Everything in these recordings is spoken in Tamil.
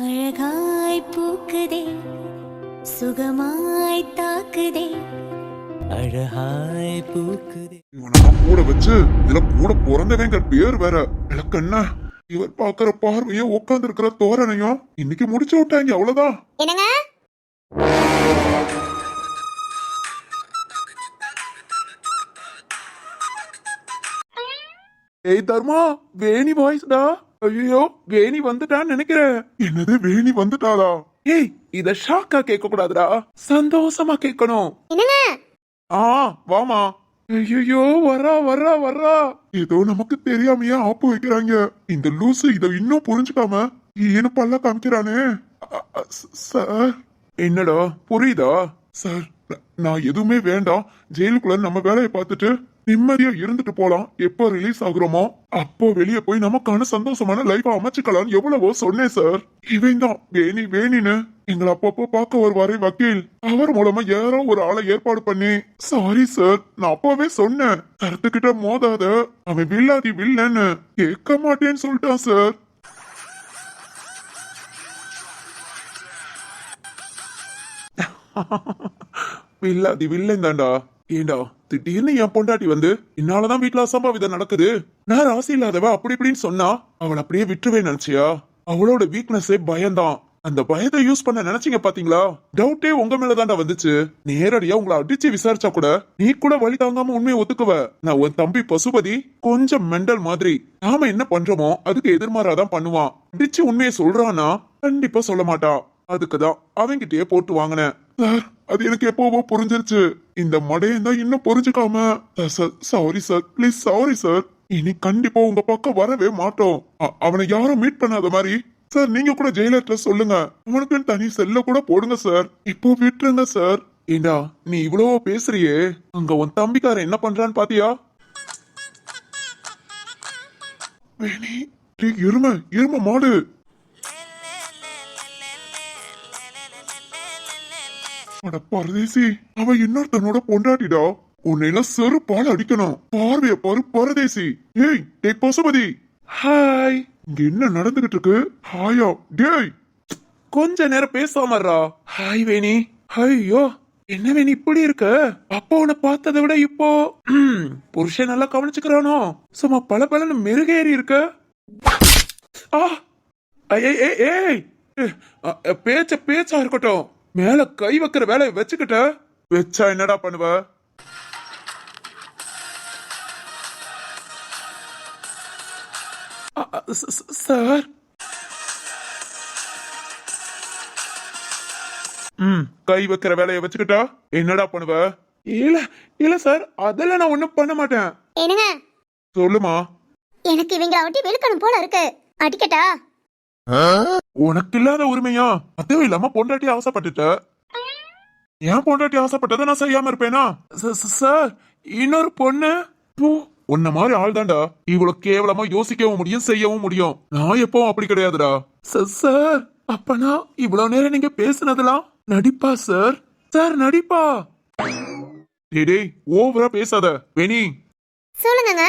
அழகாய் பூக்குதே சுகமாய் தாக்குதே. அழகாய் பூக்குதே. இவனெல்லாம் கூட வச்சு இதுல கூட பிறந்தவங்க பேர் வேற எனக்கு என்ன இவர் பாக்குற பார்வையும் உட்கார்ந்து இருக்கிற தோரணையும் இன்னைக்கு முடிச்சு விட்டாங்க அவ்வளவுதான். என்னங்க? ஏய் தர்மா வேணி வாய்ஸ்டா ஐயோ வேணி வந்துட்டான்னு நினைக்கிறேன். என்னது வேணி வந்துட்டாளா? ஏய் இத ஷாக்கா கேட்க கூடாதுடா சந்தோஷமா கேட்கணும். என்னங்க? ஆ வாமா ஐயோ வரா வரா வரா. ஏதோ நமக்கு தெரியாமையே ஆப்பு வைக்கிறாங்க. இந்த லூசு இத இன்னும் புரிஞ்சுக்காம ஏன்னு பல்ல காமிக்கிறானே. சார். என்னடா புரியுதா? சார் நான் எதுவுமே வேண்டாம். ஜெயிலுக்குள்ள நம்ம வேலையை பார்த்துட்டு நிம்மதியா இருந்துட்டு போலாம். எப்போ ரிலீஸ் ஆகுறோமோ? அப்போ வெளியே போய் நமக்கான சந்தோஷமான லைஃப் அமைச்சுக்கலாம் எவ்வளவோ சொன்னேன் சார் இவன் தான் வேணி வேணின்னு. எங்களை அப்பப்போ பார்க்க வருவாரே வக்கீல். அவர் மூலமா யாரோ ஒரு ஆளை ஏற்பாடு பண்ணி. சாரி சார் நான் அப்பவே சொன்னேன். கருத்துக்கிட்ட மோதாத. அவன் வில்லாதி வில்லன்னு. கேட்க மாட்டேன்னு சொல்லிட்டான் சார் வில்லாதி வில்லன் தான்டா. ஏண்டா திடீர்னு என் பொண்டாட்டி வந்து என்னாலதான் வீட்டுல அசம்பாவிதம் நடக்குது? நான் ராசி இல்லாதவ அப்படி இப்படின்னு சொன்னா அவளை அப்படியே விட்டுருவேன் நினைச்சியா? அவளோட வீக்னஸே பயம்தான். அந்த பயத்தை யூஸ் பண்ண நினைச்சீங்க பாத்தீங்களா? டவுட்டே உங்க மேலதான்டா வந்துச்சு. நேரடியா உங்களை அடிச்சு விசாரிச்சா கூட நீ கூட வழி தாங்காம உண்மையை ஒத்துக்குவ. நான் உன் தம்பி பசுபதி கொஞ்சம் மெண்டல் மாதிரி. நாம என்ன பண்றோமோ அதுக்கு எதிர்மாறாதான் பண்ணுவான். அடிச்சு உண்மையை சொல்றானா கண்டிப்பா சொல்ல மாட்டான் அதுக்குதான் அவங்கிட்டயே போட்டு வாங்கினேன். சார் அது எனக்கு எப்போவோ புரிஞ்சிருச்சு. இந்த மடையன் தான் இன்னும் புரிஞ்சுக்காம. Sir sorry sir. Please sorry sir. இனி கண்டிப்பா உங்க பக்கம் வரவே மாட்டோம். அவனை யாரும் மீட் பண்ணாத மாதிரி. சார் நீங்க கூட ஜெயிலர்ல சொல்லுங்க. அவனுக்கு தனி செல்ல கூட போடுங்க சார். இப்போ விட்டுருங்க சார். ஏண்டா நீ இவ்வளவோ பேசுறியே? அங்க உன் தம்பிக்கார என்ன பண்றான்னு பாத்தியா? வேணி இரும எருமை மாடு. அட பரதேசி அவ இன்னொருத்தனோட பொண்டாட்டிடா. உன்னையெல்லாம் செருப்பால் அடிக்கணும். பார்வைய பாரு பரதேசி. ஏய் டேய் பசுபதி. ஹாய். இங்க என்ன நடந்துகிட்டு இருக்கு? ஹாயா டேய். கொஞ்ச நேரம் பேசாமறா ஹாய் வேணி. ஐயோ என்ன வேணி இப்படி இருக்க? அப்போ உன்னை பார்த்ததை விட இப்போ புருஷன் நல்லா கவனிச்சுக்கிறானோ? சும்மா பல பலன்னு மெருகேறி இருக்க. ஆ ஏய். பேச்ச பேச்சா இருக்கட்டும். மேல கை வைக்கிற வேலையை வச்சுக்கிட்ட? வச்சா என்னடா பண்ணுவ? சார். ம் கை வைக்கிற வேலையை வச்சுக்கிட்டா என்னடா பண்ணுவ? இல்ல இல்ல சார் அதெல்லாம் நான் ஒண்ணும் பண்ண மாட்டேன். என்னங்க? சொல்லுமா. எனக்கு இவங்கள ஒட்டி வெளுக்கணும் போல இருக்கு. அடிக்கட்டா? உனக்கு இல்லாத உரிமையா? அதுவும் இல்லாம பொண்டாட்டி ஆசைப்பட்டுட்ட. ஏன் பொண்டாட்டி ஆசைப்பட்டதை நான் செய்யாம இருப்பேனா? சார் இன்னொரு பொண்ணு? உன்ன மாதிரி ஆள் தாண்டா இவ்வளவு கேவலமா யோசிக்கவும் முடியும் செய்யவும் முடியும். நான் எப்பவும் அப்படி கிடையாதுடா. சார் அப்பனா இவ்வளவு நேரம் நீங்க பேசுனதெல்லாம் நடிப்பா சார்? சார் நடிப்பா. டேய் டேய் ஓவரா பேசாத. வெனி சொல்லுங்க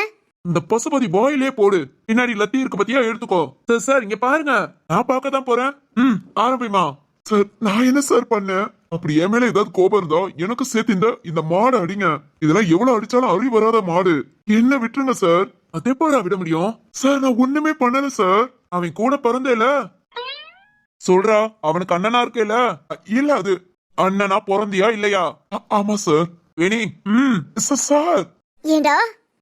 இந்த பசுபதி பாயிலே போடு. பின்னாடி லத்தி இருக்கு பத்தியா? எடுத்துக்கோ. சார் சார் இங்க பாருங்க. நான் பார்க்க தான் போறேன். ம் ஆரம்பிமா சார் நான் என்ன சார் பண்ணேன்? அப்படி என் மேல ஏதாவது கோபம் இருந்தா எனக்கு சேர்த்து இந்த இந்த மாடு அடிங்க. இதெல்லாம் எவ்வளவு அடிச்சாலும் அறி வராத மாடு. என்ன விட்டுருங்க சார்? அதே போல விட முடியும். சார் நான் ஒண்ணுமே பண்ணல சார். அவன் கூட பிறந்தேல. சொல்றா அவனுக்கு அண்ணனா இருக்கேல. இல்ல அது அண்ணனா பிறந்தியா இல்லையா? ஆமா சார். வேணி ம் சார். ஏண்டா?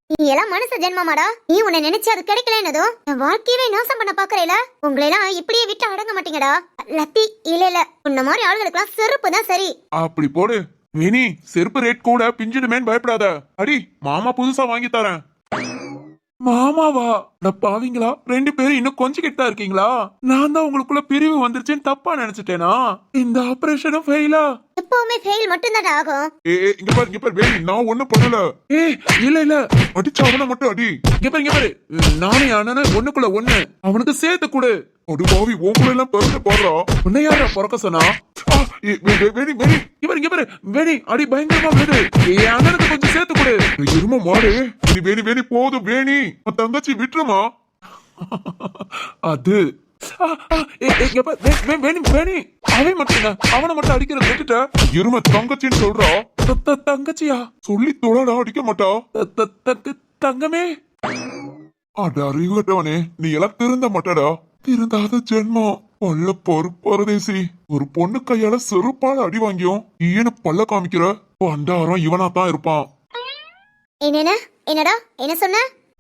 நீ எல்லாம் மனுஷ ஜென்மமாடா. நீ உன்னை நினைச்சு அது கிடைக்கலன்னதும் என் வாழ்க்கையவே நாசம் பண்ண பாக்குறேல? உங்களை எல்லாம் இப்படியே விட்டு அடங்க மாட்டீங்கடா. லத்தி இல்ல இல்ல உன்ன மாதிரி ஆளுகளுக்கெல்லாம் செருப்பு தான் சரி. அப்படி போடு. வினி செருப்பு ரேட் கூட பிஞ்சிடுமேன்னு பயப்படாத. அடி மாமா புதுசா வாங்கி தரேன். மாமாவா? நான் பாவிங்களா? ரெண்டு பேரும் இன்னும் கொஞ்சிக்கிட்டு தான் இருக்கீங்களா? நான் தான் உங்களுக்குள்ள பிரிவு வந்துருச்சுன்னு தப்பா நினைச்சிட்டேனா? இந்த ஆபரேஷனும் ஃபெயிலா எப்பவுமே ஃபெயில் மட்டும் ஆகும். ஏ ஏ, இங்க பாரு இங்க பாரு வேணி நான் ஒண்ணும் பண்ணல. ஏ இல்ல இல்ல. அடிச்ச அவனை மட்டும் அடி. இங்க பாரு இங்க பாரு. நானே அண்ணன ஒண்ணுக்குள்ள ஒண்ணு. அவனுக்கு சேர்த்து கொடு. ஒரு பாவி உங்களை எல்லாம் பிறந்து போடுறா. உன்னை யாரா பிறக்க சொன்னா? வேணி வேணி இங்க பாரு இங்க பாரு. வேணி அடி பயங்கரமா விழுது. என் அண்ணனுக்கு கொஞ்சம் சேர்த்து கொடு. இரும மாடு. இது வேணி வேணி போதும் வேணி உன் தங்கச்சி விட்டுருமா? அது வேணி வேணி. அவன் மட்டும் அவனை மட்டும் அடிக்கிறத விட்டுட்ட? இரும தங்கச்சின்னு சொல்றா? த- த- தங்கச்சியா? சொல்லி தொழடா அடிக்க மாட்டா. த- த- தங்க- தங்கமே. அட அறிவுகட்டவனே நீ எல்லாம் திருந்த மாட்டடா. திருந்தாத ஜென்மம். பல்ல பொறு பரதேசி. ஒரு பொண்ணு கையால செருப்பால அடி வாங்கியும் ஈன பல்ல காமிக்கிற. பண்டாரம் இவனா தான் இருப்பான் என்னடா? என்ன சொன்ன?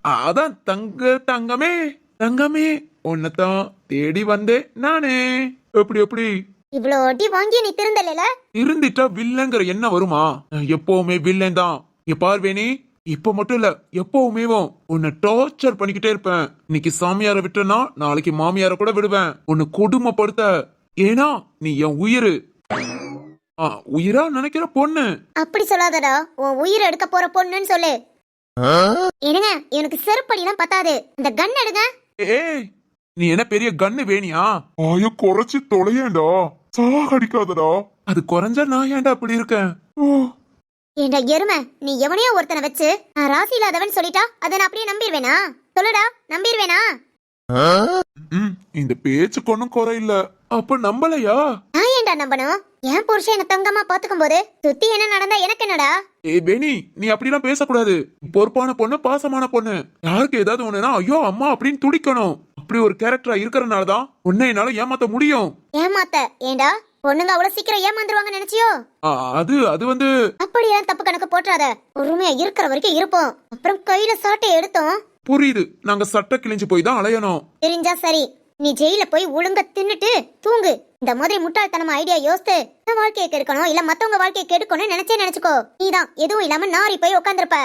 அதான் தங்க தங்கமே. தங்கமே. உன்னைத்தான் தேடி வந்தேன் நானே. எப்படி எப்படி? இவ்வளோ அடி வாங்கி நீ திருந்தல இருந்துட்டா வில்லங்கிற என்ன வருமா? எப்பவுமே வில்லன் தான். பார்வேனி இப்ப மட்டும் இல்ல எப்பவுமே உன்னை டார்ச்சர் பண்ணிக்கிட்டே இருப்பேன். இன்னைக்கு சாமியார விட்டனா நாளைக்கு மாமியார கூட விடுவேன். உன்னை கொடுமைப்படுத்த. ஏன்னா நீ என் உயிரு. உயிரா நினைக்கிற பொண்ணு. அப்படி சொல்லாதடா. உன் உயிர் எடுக்க போற பொண்ணுன்னு சொல்லு. என்னங்க எனக்கு செருப்படிலாம் பத்தாது. இந்த கன் எடுங்க. ஏய் நீ என்ன பெரிய கன்னு வேணியா? ஆய குறைச்சு தொலையேண்டா. சாகடிக்காதடா. அது குறைஞ்சா நான் ஏன்டா அப்படி இருக்கேன்? ஏண்டா எருமை நீ எவனையோ ஒருத்தனை வச்சு நான் ராசி இல்லாதவன் சொல்லிட்டா அதை நான் அப்படியே நம்பிடுவேனா? சொல்லுடா நம்பிடுவேனா? இந்த பேச்சுக்கு ஒன்னும் குறை இல்ல. அப்ப நம்பலையா? நான் ஏன்டா நம்பணும்? என் புருஷன் என்ன தங்கமா பாத்துக்கும் போது சுத்தி என்ன நடந்தா எனக்கு என்னடா? ஏ பெனி நீ அப்படிலாம் பேசக்கூடாது. பொறுப்பான பொண்ணு பாசமான பொண்ணு. யாருக்கு ஏதாவது ஒண்ணுனா ஐயோ அம்மா அப்படின்னு துடிக்கணும். அப்படி ஒரு கேரக்டரா இருக்கறனால தான் உன்னை என்னால ஏமாத்த முடியும். ஏமாத்த? ஏண்டா? பொண்ணுங்க அவ்வளவு சீக்கிரம் ஏமாந்துருவாங்க நினைச்சியோ? அது அது வந்து அப்படியெல்லாம் தப்பு கணக்கு போட்டுறாத. பொறுமையா இருக்கிற வரைக்கும் இருப்போம். அப்புறம் கையில சாட்டை எடுத்தோம். புரியுது. நாங்க சட்டை கிழிஞ்சு போய் தான் அலையணும். தெரிஞ்சா சரி. நீ ஜெயில போய் ஒழுங்கா தின்னுட்டு தூங்கு. இந்த மாதிரி முட்டாள்தனமா ஐடியா யோசித்து உன் வாழ்க்கையை கெடுக்கணும் இல்ல மத்தவங்க வாழ்க்கையை கெடுக்கணும்னு நினைச்சே நினைச்சுக்கோ. நீதான் எதுவும் இல்லாம நாரி போய் உட்காந்துருப்ப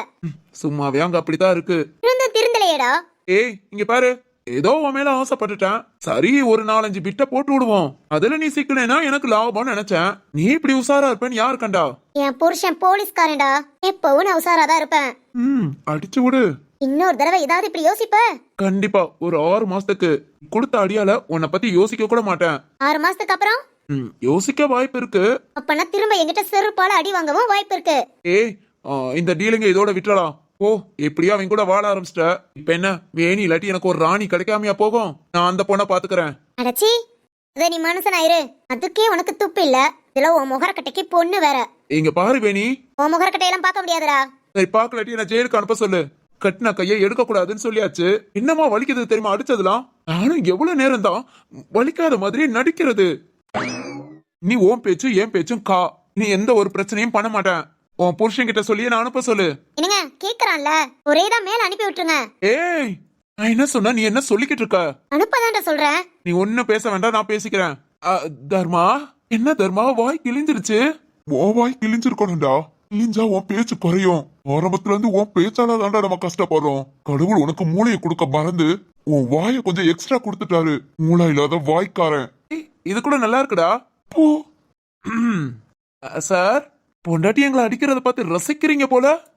சும்மாவே அங்க அப்படித்தான் இருக்கு. இருந்து திருந்தலையேடா. ஏய் இங்க பாரு. ஏதோ உன் மேல ஆசைப்பட்டுட்டேன். சரி ஒரு நாலஞ்சு பிட்ட போட்டு விடுவோம். அதுல நீ சிக்கலைனா எனக்கு லாபம்னு நினைச்சேன். நீ இப்படி உசாரா இருப்பேன்னு யார் கண்டா? என் புருஷன் போலீஸ்காரன்டா. எப்பவும் நான் உசாராதான் இருப்பேன். ம் அடிச்சு விடு. இன்னொரு தடவை ஏதாவது இப்படி யோசிப்ப? கண்டிப்பா ஒரு ஆறு மாசத்துக்கு. கொடுத்த அடியால உன்னை பத்தி யோசிக்க கூட மாட்டேன். ஆறு மாசத்துக்கு அப்புறம்? ம், யோசிக்க வாய்ப்பு இருக்கு. அப்பனா திரும்ப என்கிட்ட செருப்பால அடி வாங்கவும் வாய்ப்பு இருக்கு. ஏய் ஆ, இந்த டீலிங்க இதோட விட்டுறலாம். ஓ எப்படியோ அவன் கூட வாழ ஆரம்பிச்சிட்ட. இப்ப என்ன வேணி இல்லாட்டி எனக்கு ஒரு ராணி கிடைக்காமையா போகும்? நான் அந்த பொண்ணை பாத்துக்கறேன். அடச்சி அத நீ மனுஷனாயிரு அதுக்கே உனக்கு துப்பு இல்ல. இதுல உன் முகரக்கட்டைக்கு பொண்ணு வேற. இங்க பாரு வேணி. உன் முகரக்கட்டையெல்லாம் பார்க்க முடியாதுடா. சரி பாக்கலாட்டி என்ன ஜெயிலுக்கு அனுப்ப சொல்லு. கட்டின கையை எடுக்க கூடாதுன்னு சொல்லியாச்சு. என்னமா வலிக்குது தெரியுமா அடிச்சதுலாம்? நானும் எவ்வளவு நேரம் தான் வலிக்காத மாதிரி நடிக்கிறது. நீ ஓன் பேச்சு என் பேச்சும் கா. நீ எந்த ஒரு பிரச்சனையும் பண்ண மாட்டேன். உன் புருஷன் கிட்ட சொல்லியே நான் அனுப்ப சொல்லு. என்னங்க கேக்குறான்ல? ஒரே தான் மேல அனுப்பி விட்டுருங்க. ஏய் நான் என்ன சொன்ன நீ என்ன சொல்லிக்கிட்டு இருக்க? அனுப்பதான்டா சொல்றேன். நீ ஒன்னும் பேச வேண்டாம் நான் பேசிக்கிறேன். தர்மா? என்ன தர்மா? வாய் கிழிஞ்சிருச்சு. உன் வாய் கிழிஞ்சிருக்கணும்டா. கிழிஞ்சா உன் பேச்சு குறையும். ஆரம்பத்துல இருந்து உன் பேச்சால தான்டா நம்ம கஷ்டப்படுறோம். கடவுள் உனக்கு மூளையை கொடுக்க மறந்து உன் வாயை கொஞ்சம் எக்ஸ்ட்ரா கொடுத்துட்டாரு. மூளை இல்லாத வாய்க்காரன். இது கூட நல்லா இருக்குடா. போ. சார் பொண்டாட்டி எங்களை அடிக்கிறத பார்த்து ரசிக்கிறீங்க போல.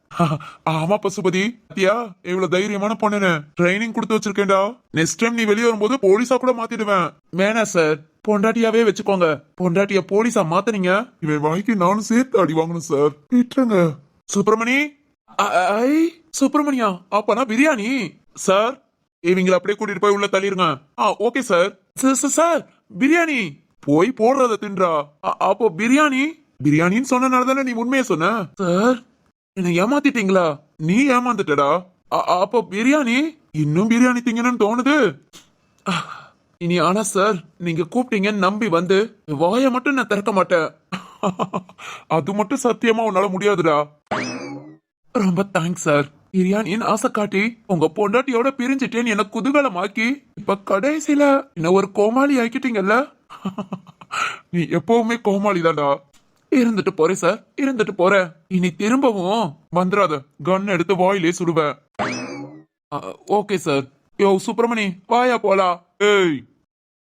ஆமா பசுபதி. அத்தியா இவ்வளவு தைரியமான பொண்ணுன்னு. ட்ரைனிங் கொடுத்து வச்சிருக்கேன்டா. நெக்ஸ்ட் டைம் நீ வெளியே வரும்போது போலீஸா கூட மாத்திடுவேன். வேணா சார் பொண்டாட்டியாவே வச்சுக்கோங்க. பொண்டாட்டிய போலீஸா மாத்துனீங்க. இவன் வாய்க்கு நானும் சேர்த்து அடி வாங்கணும் சார் விட்டுருங்க சுப்பிரமணி? ஐ சுப்பிரமணியா? அப்பனா பிரியாணி? சார் இவங்கள அப்படியே கூட்டிட்டு போய் உள்ள தள்ளிருங்க. ஆ okay sir sir, sir biryani. போய் போடுறத தின்றா. அ- அப்போ பிரியாணி? பிரியாணின்னு சொன்னனால தானே நீ உண்மையை சொன்ன? சார் என்ன ஏமாத்திட்டீங்களா? நீ ஏமாந்துட்டடா. அப்போ பிரியாணி? இன்னும் பிரியாணி திங்கணும்னு தோணுது? இனி ஆனா சார் நீங்க கூப்பிட்டீங்கன்னு நம்பி வந்து வாயை மட்டும் நான் திறக்க மாட்டேன். அது மட்டும் சத்தியமா உன்னால முடியாதுடா. ரொம்ப தேங்க்ஸ் சார் பிரியாணின்னு ஆசை காட்டி உங்க பொண்டாட்டியோட பிரிஞ்சிட்டேன்னு என்ன குதூகலமாக்கி இப்ப கடைசியில என்ன ஒரு கோமாளி ஆக்கிட்டீங்கல்ல? நீ எப்பவுமே கோமாளி தான்டா இருந்துட்டு போறேன் சார் இருந்துட்டு போறேன் இனி திரும்பவும் வந்துடாத கன் எடுத்து வாயிலே சுடுவேன் ஓகே சார் யோ சுப்பிரமணி வாயா போலா. ஏய்.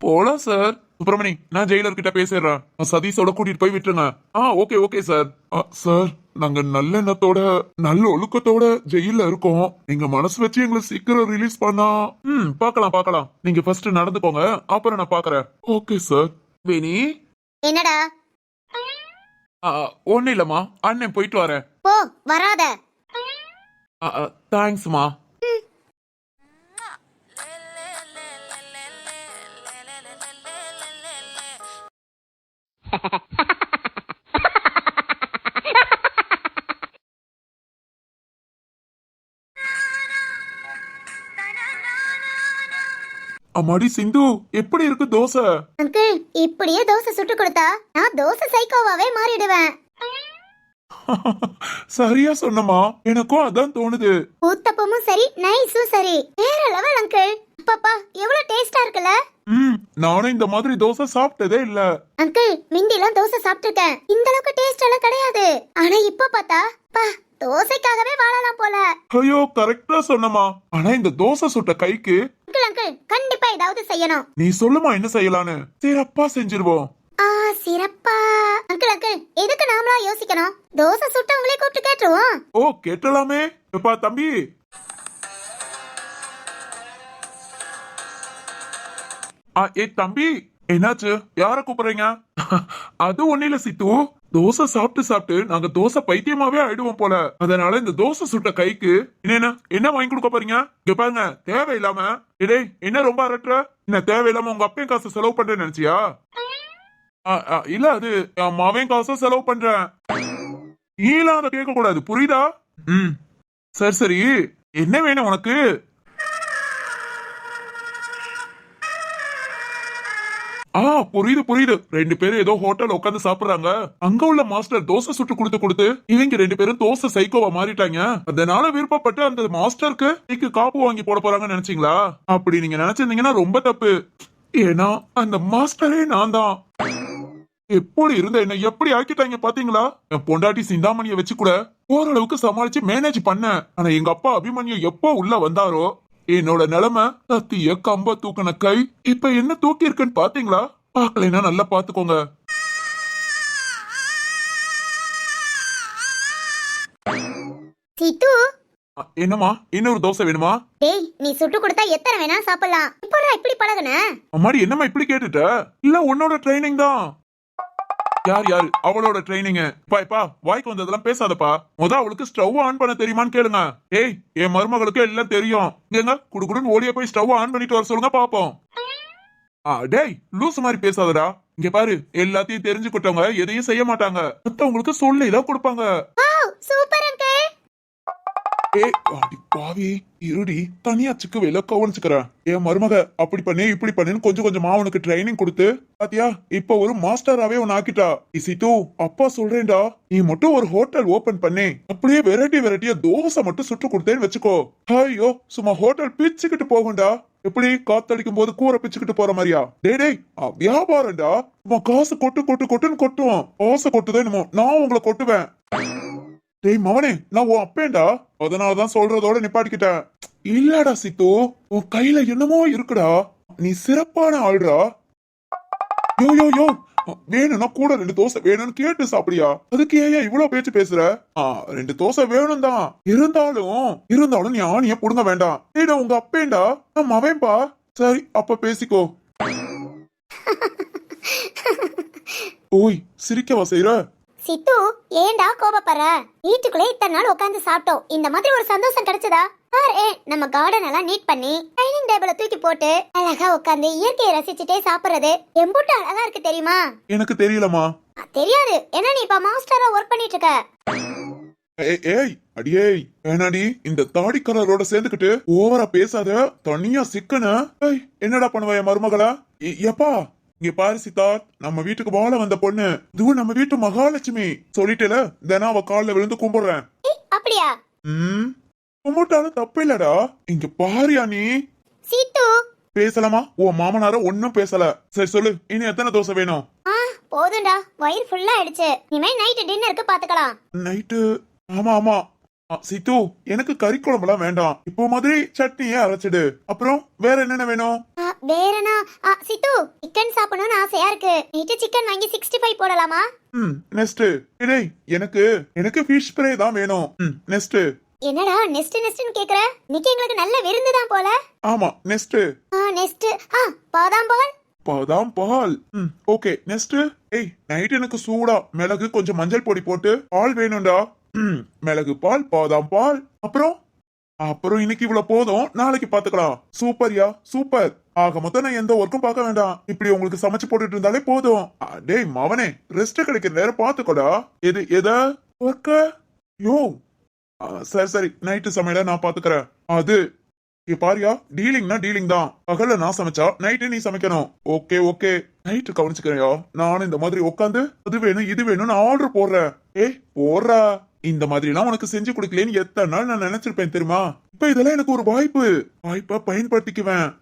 போலாம் சார் சுப்பிரமணி நான் ஜெயிலர் கிட்ட பேசிடுறேன். சதீஷோட கூட்டிட்டு போய் விட்டுருங்க. ஆ ஓகே ஓகே சார் சார் நாங்க நல்லெண்ணத்தோட நல்ல ஒழுக்கத்தோட ஜெயில இருக்கோம். நீங்க மனசு வச்சு எங்களை சீக்கிரம் ரிலீஸ் பண்ணா. ம் பார்க்கலாம் பார்க்கலாம். நீங்க ஃபர்ஸ்ட் நடந்துக்கோங்க அப்புறம் நான் பாக்குறேன். Okay sir Veni. என்னடா? ஒன்னும் இல்லம்மா. அண்ணன் போயிட்டு வரேன். போ வராத. தேங்க்ஸ்மா ha ha ha அம்மாடி சிந்து எப்படி இருக்கு தோசை? அங்கிள் இப்படியே தோசை சுட்டு கொடுத்தா நான் தோசை சைக்கோவாவே மாறிடுவேன். சரியா சொன்னமா எனக்கும் அதான் தோணுது. ஊத்தப்பமும் சரி நைஸும் சரி. வேற லெவல் அங்கிள். பாப்பா எவ்வளவு டேஸ்டா இருக்குல்ல? ம் நானும் இந்த மாதிரி தோசை சாப்பிட்டதே இல்ல. அங்கிள் மிந்திலாம் தோசை சாப்பிட்டுருக்கேன். இந்த அளவுக்கு டேஸ்ட் எல்லாம் கிடையாது. ஆனா இப்ப பார்த்தா பா தோசைக்காகவே வாழலாம் போல. ஐயோ கரெக்டா சொன்னமா ஆனா இந்த தோசை சுட்ட கைக்கு அங்கிள் அங்கிள் கண்டிப்பா ஏதாவது செய்யணும். நீ சொல்லுமா என்ன செய்யலான்னு? சிறப்பா செஞ்சிருவோம். ஆ சிறப்பா. அங்கிள் அங்கிள் எதுக்கு நாமளா யோசிக்கணும்? தோசை சுட்டவங்களே கூப்பிட்டு கேட்டுருவோம். ஓ கேட்டலாமே. எப்பா தம்பி? ஆ ஏ தம்பி என்னாச்சு? யார கூப்பிடுறீங்க? அது ஒண்ணு இல்ல சித்து. தோசை சாப்பிட்டு சாப்பிட்டு நாங்க தோசை பைத்தியமாவே ஆயிடுவோம் போல. அதனால இந்த தோசை சுட்ட கைக்கு என்ன என்ன வாங்கி கொடுக்க போறீங்க? இங்க பாருங்க தேவையில்லாம. இடே என்ன ரொம்ப அரட்டுற? என்ன தேவையில்லாம உங்க அப்பையும் காசு செலவு பண்றேன்னு நினைச்சியா? ஆ, ஆ, இல்ல அது என் மாவையும் காசு செலவு பண்றேன். நீலாம் அதை கேட்க கூடாது புரியுதா? ம். சரி சரி. என்ன வேணும் உனக்கு? ஆ புரியுது புரியுது. ரெண்டு பேரும் ஏதோ ஹோட்டல் உட்காந்து சாப்பிடுறாங்க. அங்க உள்ள மாஸ்டர் தோசை சுட்டு கொடுத்து கொடுத்து இவங்க ரெண்டு பேரும் தோசை சைக்கோவா மாறிட்டாங்க. அதனால விருப்பப்பட்டு அந்த மாஸ்டருக்கு இன்னைக்கு காப்பு வாங்கி போட போறாங்கன்னு நினைச்சீங்களா? அப்படி நீங்க நினைச்சிருந்தீங்கன்னா ரொம்ப தப்பு. ஏன்னா அந்த மாஸ்டரே நான் தான். எப்படி இருந்த என்ன எப்படி ஆக்கிட்டாங்க பாத்தீங்களா? என் பொண்டாட்டி சிந்தாமணிய வச்சு கூட ஓரளவுக்கு சமாளிச்சு மேனேஜ் பண்ணேன். ஆனா எங்க அப்பா அபிமன்யு எப்போ உள்ள வந்தாரோ என்னோட நிலைமை கத்திய கம்ப தூக்கின கை இப்ப என்ன தூக்கி இருக்குன்னு பாத்தீங்களா? பாக்கலைன்னா நல்லா பாத்துக்கோங்க. சித்து? அ, என்னம்மா? இன்னொரு தோசை வேணுமா? டேய் நீ சுட்டு கொடுத்தா எத்தனை வேணா சாப்பிடலாம். இப்படா இப்படி பழகுன? அம்மாடி என்னம்மா இப்படி கேட்டுட்ட? இல்ல உன்னோட ட்ரைனிங் தான். யார் யார்? அவளோட ட்ரைனிங் பாய்ப்பா வாய்க்கு வந்ததெல்லாம் பேசாதப்பா. முத அவளுக்கு ஸ்டவ் ஆன் பண்ண தெரியுமான்னு கேளுங்க. ஏய் என் மருமகளுக்கு எல்லாம் தெரியும். ஏங்க குடுக்குடுன்னு ஓடிய போய் ஸ்டவ் ஆன் பண்ணிட்டு வர சொல்லுங்க பாப்போம். ஆ டேய் லூஸ் மாதிரி பேசாதடா. இங்க பாரு எல்லாத்தையும் தெரிஞ்சுக்கிட்டவங்க எதையும் செய்ய மாட்டாங்க. மத்தவங்களுக்கு சொல்லி தான் கொடுப்பாங்க. சூப்பர் ஏய் அடி பாவி இருடி தனியாச்சுக்கு வெளில கவனிச்சுக்கிறேன் என் மருமக அப்படி பண்ணி இப்படி பண்ணுன்னு கொஞ்சம் கொஞ்சமா அவனுக்கு ட்ரைனிங் கொடுத்து பாத்தியா இப்ப ஒரு மாஸ்டராவே உன் ஆக்கிட்டா. இசித்து அப்பா சொல்றேன்டா நீ மட்டும் ஒரு ஹோட்டல் ஓபன் பண்ணி அப்படியே வெரைட்டி வெரைட்டியா தோசை மட்டும் சுட்டு கொடுத்தேன்னு வச்சுக்கோ. ஐயோ சும்மா ஹோட்டல் பிச்சுக்கிட்டு போகும்டா. எப்படி காத்தடிக்கும் போது கூரை பிச்சுக்கிட்டு போற மாதிரியா? டே டேய் வியாபாரம்டா. உன் காசு கொட்டு கொட்டு கொட்டுன்னு கொட்டுவோம் காசு கொட்டுதோ என்னமோ நான் உங்களை கொட்டுவேன். டேய் மவனே நான் உன் அப்பேன்டா. அதனாலதான் சொல்றதோட நிப்பாட்டிக்கிட்டேன் இல்லடா சித்து. உன் கையில என்னமோ இருக்குடா. நீ சிறப்பான ஆள்டா. யோ யோ யோ. வேணும்னா கூட ரெண்டு தோசை வேணும்னு கேட்டு சாப்பிடியா? அதுக்கு ஏன் இவ்வளவு பேச்சு பேசுற? ரெண்டு தோசை வேணும் தான் இருந்தாலும் இருந்தாலும் நீ ஆணிய புடுங்க வேண்டாம். ஏடா உங்க அப்பேன்டா. நான் மவன்பா சரி அப்ப பேசிக்கோ. ஓய் சிரிக்கவா செய்யற சித்து ஏன்டா கோபப்படுற? வீட்டுக்குள்ளே இத்தனை நாள் உட்காந்து சாப்பிட்டோம். இந்த மாதிரி ஒரு சந்தோஷம் கிடைச்சதா? பாரு நம்ம கார்டன் எல்லாம் நீட் பண்ணி டைனிங் டேபிள தூக்கி போட்டு அழகா உட்காந்து இயற்கையை ரசிச்சுட்டே சாப்பிடுறது எம்புட்டு அழகா இருக்கு தெரியுமா? எனக்கு தெரியலமா தெரியாது. ஏன்னா நீ இப்ப மாஸ்டரா ஒர்க் பண்ணிட்டு இருக்க. ஏய் ஏய் அடியேய் வேணாடி இந்த தாடி கலரோட சேர்ந்துக்கிட்டு ஓவரா பேசாத தனியா சிக்கன? ஏய் என்னடா பண்ணுவ என் மருமகளா? எப்பா இங்க பாரு சித்தார்த் நம்ம வீட்டுக்கு வாழ வந்த பொண்ணு. இதுவும் நம்ம வீட்டு மகாலட்சுமி. சொல்லிட்டேல தினம் அவ கால்ல விழுந்து கும்பிடுறேன். அப்படியா? ம்? கும்பிட்டாலும் தப்பு இல்லடா இங்க பாரியா நீ. சித்து. பேசலாமா? உன் மாமனார ஒன்னும் பேசல. சரி சொல்லு இனி எத்தனை தோசை வேணும்? போதும்டா. வயிறு ஃபுல்லா ஆயிடுச்சு. இனிமே நைட்டு டின்னருக்கு பாத்துக்கலாம். நைட்டு ஆமா ஆமா. சித்து எனக்கு கறி குழம்புலாம் வேண்டாம். இப்போ மாதிரி சட்னியே அரைச்சிடு. அப்புறம் வேற என்னென்ன வேணும்? வேறனா சித்து சிக்கன் சாப்பிடணும்னு ஆசையா இருக்கு. நைட்டு சிக்கன் வாங்கி சிக்ஸ்டி ஃபைவ் போடலாமா? ம் நெக்ஸ்ட் டேய் எனக்கு எனக்கு ஃபிஷ் ஃப்ரை தான் வேணும். ம் நெக்ஸ்ட் என்னடா நெஸ்ட் நெஸ்ட்னு கேக்குற? இன்னைக்கு எங்களுக்கு நல்ல விருந்து தான் போல. ஆமா நெக்ஸ்ட் ஆ நெஸ்ட் ஆ பாதாம் பால்? பாதாம் பால். ம் ஓகே நெக்ஸ்ட் ஏய் நைட் எனக்கு சூடா. மிளகு கொஞ்சம் மஞ்சள் பொடி போட்டு. பால் வேணும்டா. ம் மிளகு பால் பாதாம் பால். அப்புறம்? அப்புறம் இன்னைக்கு இவ்வளவு போதும். நாளைக்கு பாத்துக்கலாம் சூப்பர்யா சூப்பர். ஆக மொத்தம் நான் எந்த ஒர்க்கும் பார்க்க வேண்டாம். இப்படி உங்களுக்கு சமைச்சு போட்டுட்டு இருந்தாலே போதும். டேய் மவனே ரெஸ்ட் கிடைக்கிற நேரம் பாத்துக்கோடா எது எத? ஒர்க்க யோ. சரி சரி. நைட்டு சமையல நான் பாத்துக்கிறேன் அது. பாரியா டீலிங்னா டீலிங் தான். பகல்ல நான் சமைச்சா நைட்டு நீ சமைக்கணும். ஓகே ஓகே நைட்டு கவனிச்சுக்கிறேன்யா நானும் இந்த மாதிரி உட்காந்து அது வேணும் இது வேணும்னு ஆர்டர் போடுறேன். ஏய் போடுறா. இந்த மாதிரி எல்லாம் உனக்கு செஞ்சு கொடுக்கலன்னு எத்தனை நாள் நான் நினைச்சிருப்பேன் தெரியுமா? இப்ப இதெல்லாம் எனக்கு ஒரு வாய்ப்பு. வாய்ப்பா பயன்படுத்திக்குவேன்.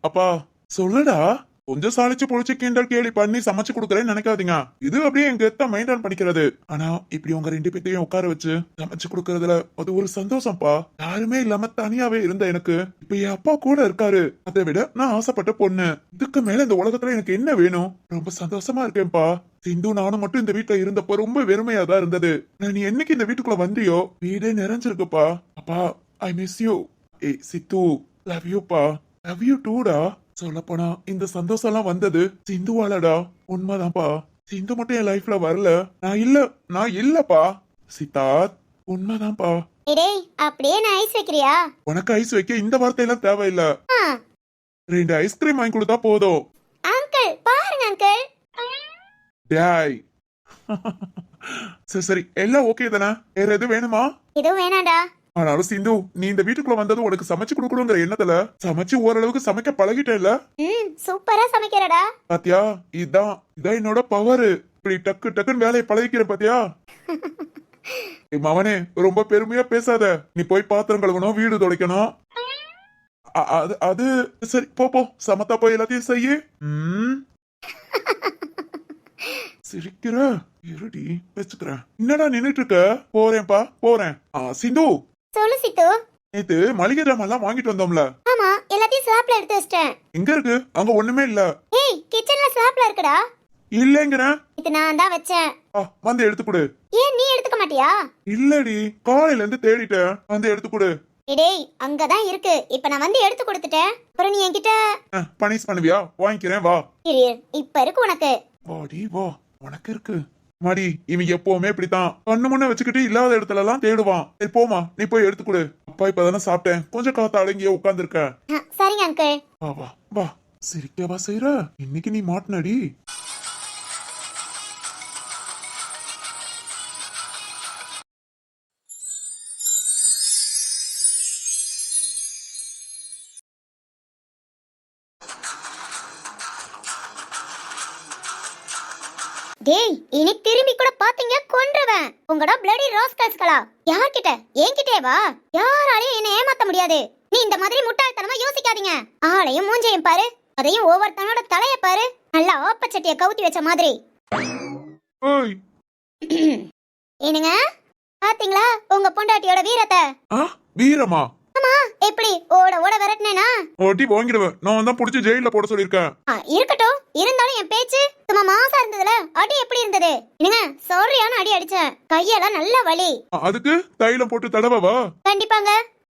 அப்பா சொல்லுடா. கொஞ்சம் சாளிச்சு பொழிச்சு கிண்டல் கேலி பண்ணி சமைச்சு கொடுக்குறேன்னு நினைக்காதீங்க. இது அப்படியே எங்க எத்த மெயின்டைன் பண்ணிக்கிறது. ஆனா இப்படி உங்க ரெண்டு பேத்தையும் உட்கார வச்சு சமைச்சு கொடுக்கறதுல அது ஒரு சந்தோஷம்ப்பா. யாருமே இல்லாம தனியாவே இருந்த எனக்கு. இப்ப என் அப்பா கூட இருக்காரு. அதை விட நான் ஆசைப்பட்ட பொண்ணு. இதுக்கு மேல இந்த உலகத்துல எனக்கு என்ன வேணும்? ரொம்ப சந்தோஷமா இருக்கேன்ப்பா. சிந்து நானும் மட்டும் இந்த வீட்டுல இருந்தப்போ ரொம்ப வெறுமையா தான் இருந்தது நீ என்னைக்கு இந்த வீட்டுக்குள்ள வந்தியோ வீடே நிறைஞ்சிருக்குப்பா. அப்பா ஐ மிஸ் யூ ஏ சித்து லவ் யூப்பா லவ் யூ டூடா சொல்லப்போனா இந்த சந்தோஷம் எல்லாம் வந்தது. சிந்துவாலடா. உண்மைதான்ப்பா. சிந்து மட்டும் என் லைஃப்ல வரல. நான் இல்ல நான் இல்லப்பா. சித்தார்த் உண்மைதான்ப்பா. டேய் அப்படியே நான் ஐஸ் வைக்கிறியா? உனக்கு ஐஸ் வைக்க இந்த வார்த்தையெல்லாம் தேவையில்ல. ரெண்டு ஐஸ்கிரீம் வாங்கி கொடுத்தா போதும். அங்கிள் பாருங்க அங்கிள். டேய். சரி சரி எல்லாம் ஓகே தானே? வேற எதுவும் வேணுமா? இதுவும் வேணாண்டா ஆனாலும் சிந்து நீ இந்த வீட்டுக்குள்ள வந்தது உனக்கு சமைச்சு கொடுக்கணுங்கிற எண்ணத்துல சமைச்சு ஓரளவுக்கு சமைக்க பழகிட்டேல்ல ம் சூப்பரா சமைக்கிறடா. பாத்தியா இதான் இதான் என்னோட பவர் இப்படி டக்கு டக்குன்னு வேலையை பழகிக்கிறேன் பாத்தியா? மவனே ரொம்ப பெருமையா பேசாத. நீ போய் பாத்திரம் கழுவணும் வீடு துடைக்கணும். அது அது சரி போ போ. சமத்தா போய் எல்லாத்தையும் செய்யு. சிரிக்கிற? இருடி வச்சுக்கிறேன் என்னடா நின்னுட்டு இருக்க? போறேன்ப்பா போறேன். சிந்து. சொல்லு சித்து நேத்து மளிகை ஜாமான்லாம் வாங்கிட்டு வந்தோம்ல. ஆமா எல்லாத்தையும் ஸ்லாப்ல எடுத்து வச்சிட்டேன். எங்க இருக்கு? அங்க ஒண்ணுமே இல்ல. ஏய் கிச்சன்ல ஸ்லாப்ல இருக்குடா. இல்லைங்கிறேன் இது நான் தான் வச்சேன். வந்து எடுத்து கொடு. ஏன் நீ எடுத்துக்க மாட்டியா? இல்லடி காலையில இருந்து தேடிட்டேன். வந்து எடுத்து கொடு. டேய் அங்கதான் இருக்கு. இப்ப நான் வந்து எடுத்து கொடுத்துட்டேன். அப்புறம் நீ என்கிட்ட பனிஷ் பண்ணுவியா? வாங்கிக்கிறேன் வா. இப்ப இருக்கு உனக்கு. வாடி வா. உனக்கு இருக்கு. மாடி இவன் எப்பவுமே இப்படித்தான். கண்ணு முன்ன வச்சுக்கிட்டு இல்லாத இடத்துல எல்லாம் தேடுவான். சரி போமா நீ போய் எடுத்து கொடு அப்பா இப்பதானே சாப்பிட்டேன். கொஞ்சம் காத்த அடங்கிய உட்கார்ந்துருக்க. சரிங்க அங்கிள் வா வா. வா. சிரிக்கவா செய்யற இன்னைக்கு நீ மாட்டினடி. டேய் இனி திரும்பி கூட பாத்தீங்க கொன்றுவேன். உங்கடா பிளடி ராஸ்கல்ஸ்களா யார்கிட்ட? என்கிட்டே வா. யாராலையும் என்ன ஏமாத்த முடியாது. நீ இந்த மாதிரி முட்டாள்தனமா யோசிக்காதீங்க. ஆளையும் மூஞ்சையும் பாரு. அதையும் ஒவ்வொருத்தனோட தலைய பாரு. நல்லா ஆப்பச்சட்டிய கவுத்தி வச்ச மாதிரி. ஓய். ஏனுங்க பாத்தீங்களா? உங்க பொண்டாட்டியோட வீரத்தை? வீரமா? ஆமா. எப்படி? ஓட ஓட விரட்டினேனா? ஓட்டி வாங்கிடுவேன். நான் தான் புடிச்சு ஜெயில போட சொல்லியிருக்கேன். ஆ, இருக்கட்டும். இருந்தாலும் என் பேச்சு சும்மா மாசா இருந்ததுல அடி எப்படி இருந்தது? என்னங்க சாரியான அடி அடிச்சேன் கையெல்லாம் நல்ல வலி. அதுக்கு தைலம் போட்டு தடவவா கண்டிப்பாங்க.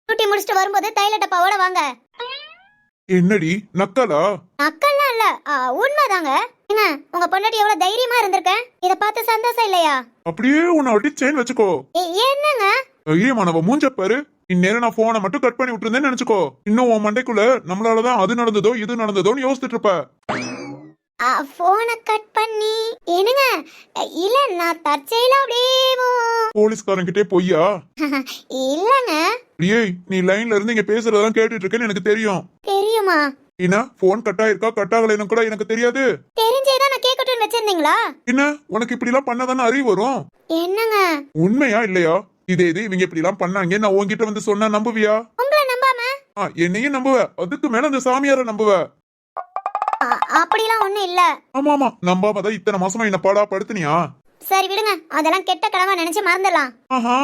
டூட்டி முடிச்சுட்டு வரும்போது தைல டப்பாவோட வாங்க. என்னடி நக்கலா? அக்கல்லாம் இல்ல. உண்மைதாங்க. ஏங்க உங்க பொண்டாட்டி எவ்வளவு தைரியமா இருந்திருக்கேன்? இத பார்த்து சந்தோஷம் இல்லையா? அப்படியே உன்னை அடிச்சேன்னு வச்சுக்கோ. ஏ, என்னங்க? தைரியமானவ மூஞ்ச பாரு. இந்நேரம் நான் போனை மட்டும் கட் பண்ணி விட்டுருந்தேன்னு நினைச்சுக்கோ. இன்னும் உன் மண்டைக்குள்ள நம்மளாலதான் அது நடந்ததோ இது நடந்ததோன்னு யோசிச்சுட்டு இருப்ப. போனை கட் பண்ணி. என்னங்க? இல்ல நான் தற்செயலா அப்படியே போலீஸ்காரங்கிட்டே பொய்யா? இல்லங்க. ஏய் நீ லைன்ல இருந்து இங்க பேசுறதெல்லாம் கேட்டுட்டு இருக்கேன்னு எனக்கு தெரியும். தெரியுமா? என்ன போன் கட் ஆயிருக்கா கட் ஆகலைன்னு கூட எனக்கு தெரியாது. தெரிஞ்சேதான் நான் கேட்கட்டும்னு வச்சிருந்தீங்களா? என்ன உனக்கு இப்படி எல்லாம் பண்ணதானே அறிவு வரும்? என்னங்க? உண்மையா இல்லையா? இதே இது இவங்க இப்படி எல்லாம் பண்ணாங்க நான் உன்கிட்ட வந்து சொன்னா நம்புவியா? என்னையும் நம்புவ. அதுக்கு மேல அந்த சாமியார நம்புவ. அப்படிலாம் ஒண்ணும் இல்ல. ஆமா ஆமா நம்பாம தான் இத்தனை மாசமா என்ன பாடா படுத்துனியா? சரி விடுங்க அதெல்லாம் கெட்ட கிழமை நினைச்சு மறந்துடலாம். ஆஹா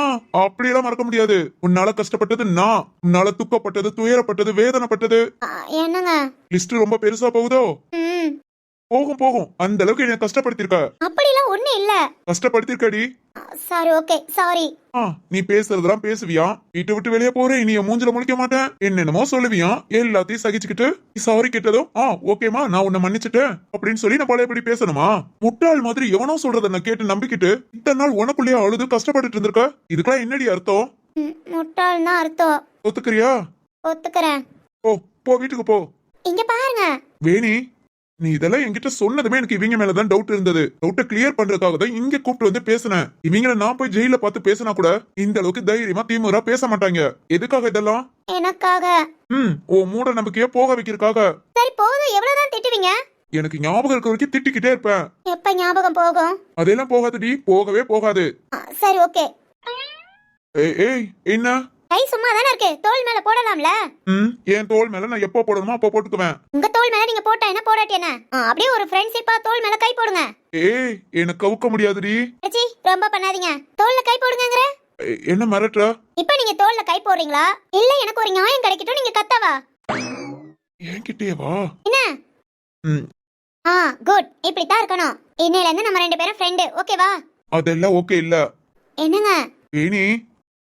அப்படியெல்லாம் மறக்க முடியாது. உன்னால கஷ்டப்பட்டது நான். உன்னால துக்கப்பட்டது துயரப்பட்டது வேதனைப்பட்டது. என்னங்க? லிஸ்ட் ரொம்ப பெருசா போகுதோ? போகும் போகும். அந்த அளவுக்கு என்ன கஷ்டப்படுத்திருக்க அப்படிலாம் ஒண்ணு இல்ல. கஷ்டப்படுத்திருக்கடி. சாரி ஓகே சாரி ஆ நீ பேசுறதெல்லாம் பேசுவியா? வீட்டை விட்டு வெளியே இனி என் மூஞ்சில முழிக்க மாட்டேன். என்னென்னமோ சொல்லுவியா? எல்லாத்தையும் சகிச்சுக்கிட்டு சாரி கேட்டதும் ஆ ஓகேமா நான் உன்னை மன்னிச்சிட்டேன் அப்படின்னு சொல்லி நான் பழையபடி பேசணுமா? முட்டாள் மாதிரி எவனோ சொல்றத நான் கேட்டு நம்பிக்கிட்டு இத்தனை நாள் உனக்குள்ளேயே அழுது கஷ்டப்பட்டுட்டு இருந்திருக்க? இதுக்கெல்லாம் என்னடி அர்த்தம்? ம், முட்டாள்னா அர்த்தம். ஒத்துக்கிறியா? ஒத்துக்கிறேன். ஓ போ வீட்டுக்கு போ. இங்க பாருங்க. வேணி நீ இதெல்லாம் என்கிட்ட சொன்னதுமே எனக்கு இவங்க மேலதான் டவுட் இருந்தது. டவுட்டை கிளியர் பண்றதுக்காக தான் இங்க கூப்பிட்டு வந்து பேசினேன். இவங்கள நான் போய் ஜெயில பார்த்து பேசினா கூட இந்த அளவுக்கு தைரியமா திமுறா பேச மாட்டாங்க. எதுக்காக இதெல்லாம்? எனக்காக. ம் ஓ மூட நம்பிக்கைய போக வைக்கிறதுக்காக. சரி போதும் எவ்வளவுதான் திட்டுவீங்க? எனக்கு ஞாபகம் இருக்க வரைக்கும் திட்டிக்கிட்டே இருப்பேன். எப்ப ஞாபகம் போகும்? அதெல்லாம் போகாதுடி. போகவே போகாது. சரி ஓகே. ஏய் ஏய் என்ன? கை சும்மா தானே இருக்கு? தோல் மேல போடலாம்ல? ம் என் தோல் மேல நான் எப்போ போடணுமோ அப்போ போட்டுக்குவேன். உங்க தோல் மேல நீங்க போட்டா என்ன போடாட்டி என்ன? அப்படியே ஒரு ஃப்ரெண்ட்ஷிப்பா தோல் மேல கை போடுங்க. ஏய் எனக்கு கவுக்க முடியாதுடி. அச்சி ரொம்ப பண்ணாதீங்க. தோல்ல கை போடுங்கங்கற? என்ன மிரட்டுற? இப்போ நீங்க தோல்ல கை போடுறீங்களா? இல்ல எனக்கு ஒரு நியாயம் கிடைக்கட்டும் நீங்க கத்தவா? என்கிட்டயே வா. என்ன? ம். ஆ குட் இப்படி தான் இருக்கணும். இன்னையில இருந்து நம்ம ரெண்டு பேரும் ஃப்ரெண்டு ஓகேவா அதெல்லாம் ஓகே இல்ல. என்னங்க? வேணி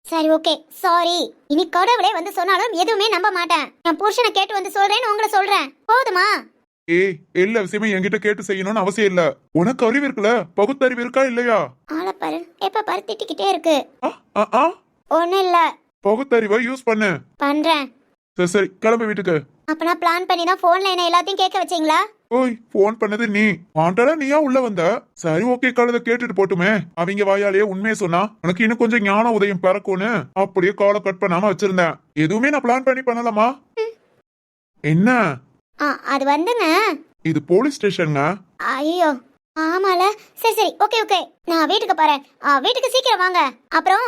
சரி ஓகே சாரி இனி கடவுளே வந்து சொன்னாலும் எதுவுமே நம்ப மாட்டேன். நான் புருஷனை கேட்டு வந்து சொல்றேன்னு உங்களை சொல்றேன். போதுமா? ஏய் எல்லா விஷயமும் என்கிட்ட கேட்டு செய்யணும்னு அவசியம் இல்ல. உனக்கு அறிவு இருக்குல்ல? பகுத்தறிவு இருக்கா இல்லையா? ஆளை பாரு. எப்ப பாரு திட்டிக்கிட்டே இருக்கு. ஆ, ஆ, ஆ. ஒண்ணும் இல்ல. பகுத்தறிவை யூஸ் பண்ணு. பண்றேன். சரி சரி. கிளம்பு வீட்டுக்கு. அப்ப நான் பிளான் பண்ணி தான் போன்ல என்ன எல்லாத்தையும் கேட்க வச்சீங்களா? ஓய் போன் பண்ணது நீ. வாண்டடா நீயா உள்ள வந்த? சரி ஓகே காலத கேட்டுட்டு போட்டுமே. அவங்க வாயாலேயே உண்மையை சொன்னா உனக்கு இன்னும் கொஞ்சம் ஞான உதயம் பிறக்கும்னு அப்படியே காலை கட் பண்ணாம வச்சிருந்தேன். எதுவுமே நான் பிளான் பண்ணி பண்ணலாமா என்ன? ஆ அது வந்துங்க. இது போலீஸ் ஸ்டேஷனுங்க ஐயோ ஆமால. சரி சரி ஓகே ஓகே நான் வீட்டுக்கு போறேன். ஆ, வீட்டுக்கு சீக்கிரம் வாங்க. அப்புறம்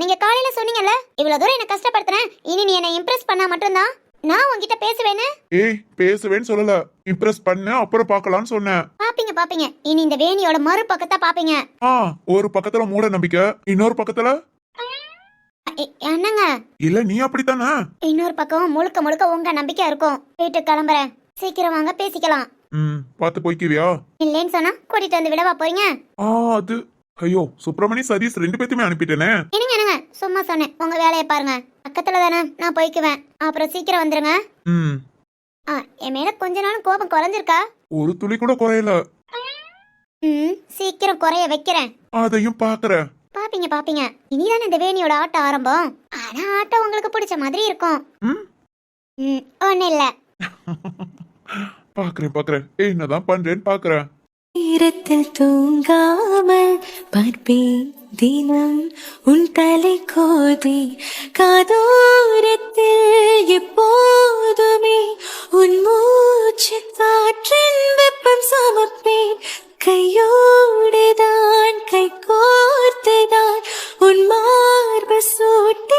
நீங்க காலையில சொன்னீங்கல்ல இவ்வளவு தூரம் என்ன கஷ்டப்படுத்துறேன். இனி நீ என்னை இம்ப்ரெஸ் பண்ணா மட்டும்தான். நான் உன்கிட்ட பேசுவேன்னு ஏய் பேசுவேன்னு சொல்லல. இம்ப்ரெஸ் பண்ணு அப்புறம் பார்க்கலாம்னு சொன்னேன். பாப்பீங்க பாப்பீங்க. இனி இந்த வேணியோட மறு பக்கத்தை பாப்பீங்க. ஆ ஒரு பக்கத்துல மூட நம்பிக்கை இன்னொரு பக்கத்துல? என்னங்க? இல்ல நீ அப்படித்தானே? இன்னொரு பக்கம் முழுக்க முழுக்க உங்க நம்பிக்கை இருக்கும். வீட்டுக்கு கிளம்புறேன். சீக்கிரம் வாங்க பேசிக்கலாம். ம் பார்த்து போய்க்குவியா? இல்லைன்னு சொன்னா கூட்டிட்டு வந்து விடவா போறீங்க? ஆ அது. ஐயோ சுப்பிரமணி சதீஷ் ரெண்டு பேத்துமே அனுப்பிட்டேனே. என்னங்க என்னங்க? சும்மா சொன்னேன். உங்க வேலையை பாருங்க. பக்கத்துல தானே நான் போய்க்குவேன். அப்புறம் சீக்கிரம் வந்துருங்க. ம். ஆ என் மேல கொஞ்ச நாளும் கோபம் குறைஞ்சிருக்கா? ஒரு துளி கூட குறையல. ம் சீக்கிரம் குறைய வைக்கிறேன். அதையும் பாக்குறேன். பாப்பீங்க பாப்பீங்க. இனிதானே இந்த வேணியோட ஆட்டம் ஆரம்பம்? ஆனா ஆட்டம் உங்களுக்கு பிடிச்ச மாதிரி இருக்கும். ம். ம் ஒன்னும் இல்ல. பாக்குறேன் பாக்குறேன். என்னதான் பண்றேன்னு பாக்குறேன். நேரத்தில் தூங்காமல் பார்ப்பேன். தினம் உன் தலை கோதை காதோரத்தில் எப்போதுமே உன் மூச்சு காற்றின் வெப்பம் சமப்பேன் கையோடுதான் கை கோர்த்துதான் உன் மார்பு சூட்டி